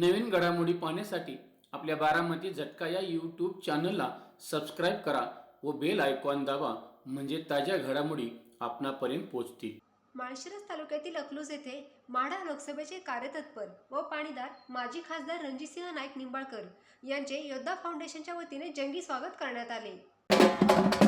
नवीन घडामोडी पाहण्यासाठी आपल्या बारामती झटका या यूट्यूब चॅनलला सबस्क्राईब करा व बेल आयकॉन दाबा म्हणजे ताज्या घडामोडी आपणापर्यंत पोहोचतील. माळशिरस तालुक्यातील अकलूज येथे माढा लोकसभेचे कार्यतत्पर व पाणीदार माजी खासदार रणजितसिंह नाईक निंबाळकर यांचे योद्धा फाउंडेशनच्या वतीने जंगी स्वागत करण्यात आले.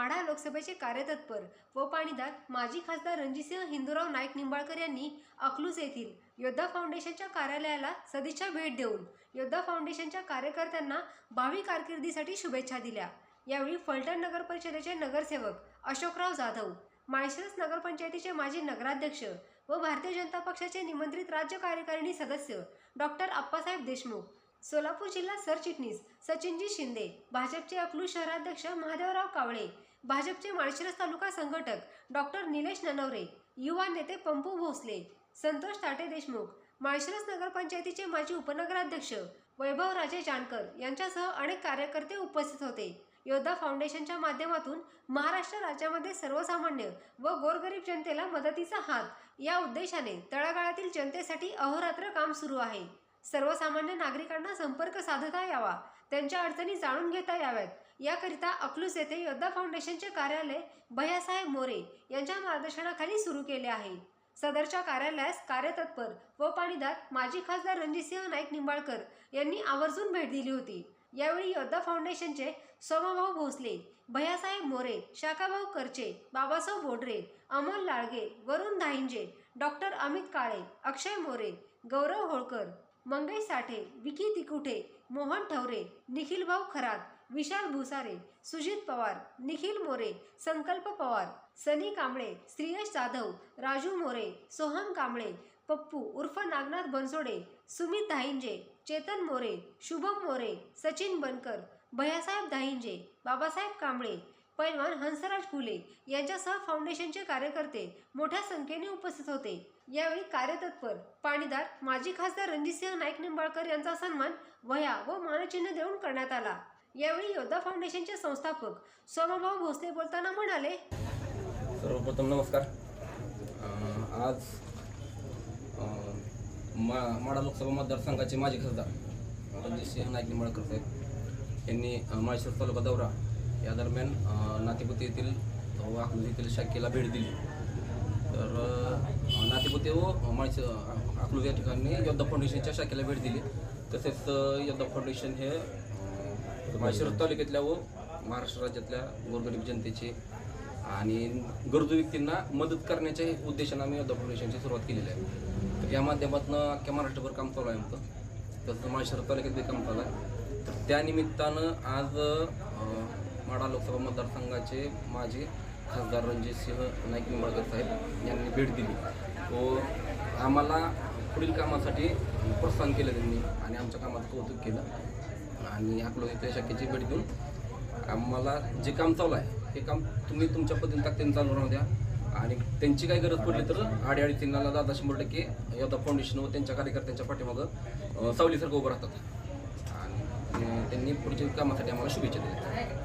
माढा लोकसभेचे कार्यतत्पर व पाणीदार माजी खासदार रणजितसिंह हिंदूराव नाईक निंबाळकर यांनी अकलूज येथील योद्धा फाउंडेशनच्या कार्यालयाला सदिच्छा भेट देऊन योद्धा फाउंडेशनच्या कार्यकर्त्यांना भावी कारकिर्दीसाठी शुभेच्छा दिल्या. यावेळी फलटण नगर परिषदेचे नगरसेवक अशोकराव जाधव माळशिरस नगरपंचायतीचे माजी नगराध्यक्ष व भारतीय जनता पक्षाचे निमंत्रित राज्य कार्यकारिणी सदस्य डॉक्टर अप्पासाहेब देशमुख सोलापूर जिल्हा सरचिटणीस सचिनजी शिंदे भाजपचे अकलूज शहराध्यक्ष महादेवराव कावळे भाजपचे माळशिरस तालुका संघटक डॉक्टर निलेश ननवरे युवा नेते पंपू भोसले संतोष ताटे देशमुख माळशिरस नगरपंचायतीचे माजी उपनगराध्यक्ष वैभव राजे जानकर यांच्यासह अनेक कार्यकर्ते उपस्थित होते. योद्धा फाउंडेशनच्या माध्यमातून महाराष्ट्र राज्यामध्ये सर्वसामान्य व गोरगरीब जनतेला मदतीचा हात या उद्देशाने तळागाळातील जनतेसाठी अहोरात्र काम सुरू आहे. सर्वसामान्य नागरिकांना संपर्क साधता यावा त्यांच्या अडचणी जाणून घेता याव्यात याकरिता अकलूज येथे योद्धा फाउंडेशनचे कार्यालय भैयासाहेब मोरे यांच्या मार्गदर्शनाखाली सुरू केले आहे. सदरच्या कार्यालयास कार्यतत्पर व पाणीदार माजी खासदार रणजितसिंह नाईक निंबाळकर यांनी आवर्जून भेट दिली होती. यावेळी योद्धा फाउंडेशनचे सोमाभाऊ भोसले भैयासाहेब मोरे शाखाभाऊ करचे बाबासाहेब बोडरे अमोल लाळगे वरुण धाईंजे डॉक्टर अमित काळे अक्षय मोरे गौरव होळकर मंगेश साठे विकी तिकुटे मोहन ठवरे निखिलभाऊ खरात विशाल भुसारे सुजित पवार निखिल मोरे संकल्प पवार सनी कांबळे श्रीयश जाधव राजू मोरे सोहम कांबळे पप्पू उर्फ नागनाथ बनसोडे सुमित दाहिंजे चेतन मोरे शुभम मोरे सचिन बनकर भैयासाहेब दाहिंजे बाबासाहेब कांबळे पैलवान हंसराज फुले यांच्यासह फाउंडेशनचे कार्यकर्ते मोठ्या संख्येने उपस्थित होते. यावेळी कार्यतत्पर पाणीदार माजी खासदार रणजितसिंह नाईक निंबाळकर यांचा सन्मान वह्या व मानचिन्ह देऊन करण्यात आला. यावेळी योद्धा फाउंडेशनचे संस्थापक सोमाभाऊ भोसले बोलताना म्हणाले सर्वप्रथम नमस्कार. आज मा माडा लोकसभा मतदारसंघाचे माजी खासदार रणजितसिंह नाईक निंबाळकर साहेब यांनी माळेश्वर तालुका दौरा या दरम्यान नातेपुते येथील व येथील शाखेला भेट दिली. तर नातेपुते व हो, माळश अकलूज या ठिकाणी योद्धा फाउंडेशनच्या शाखेला भेट दिली. तसेच योद्धा फाउंडेशन हे माळशिरस तालुक्यातल्या व महाराष्ट्र राज्यातल्या गोरगरीब जनतेचे आणि गरजू व्यक्तींना मदत करण्याच्या उद्देशानं आम्ही योद्धा फाउंडेशनची सुरुवात केलेली आहे. तर या माध्यमातून अख्ख्या महाराष्ट्रभर काम चालू आहे आमचं. तसं माळशिरस तालुक्यात बी काम चालू आहे. तर त्यानिमित्तानं आज माडा लोकसभा मतदारसंघाचे माजी खासदार रणजितसिंह नाईक निंबाळकर साहेब यांनी भेट दिली. व आम्हाला पुढील कामासाठी प्रोत्साहन केलं त्यांनी आणि आमच्या कामात कौतुक केलं. आणि आपलं इथल्या शाखेची भेट देऊन आम्हाला जे काम चालू आहे हे काम तुम्ही तुमच्या पद्धतीने ताकदीने चालू राहू द्या. आणि त्यांची काही गरज पडली तर आडीअडचणीला दादा शंभर टक्के योद्धा फाउंडेशन व त्यांच्या कार्यकर्त्यांच्या पाठीमागं सावलीसारखं उभं राहतात. आणि त्यांनी पुढच्या कामासाठी आम्हाला शुभेच्छा दिल्या.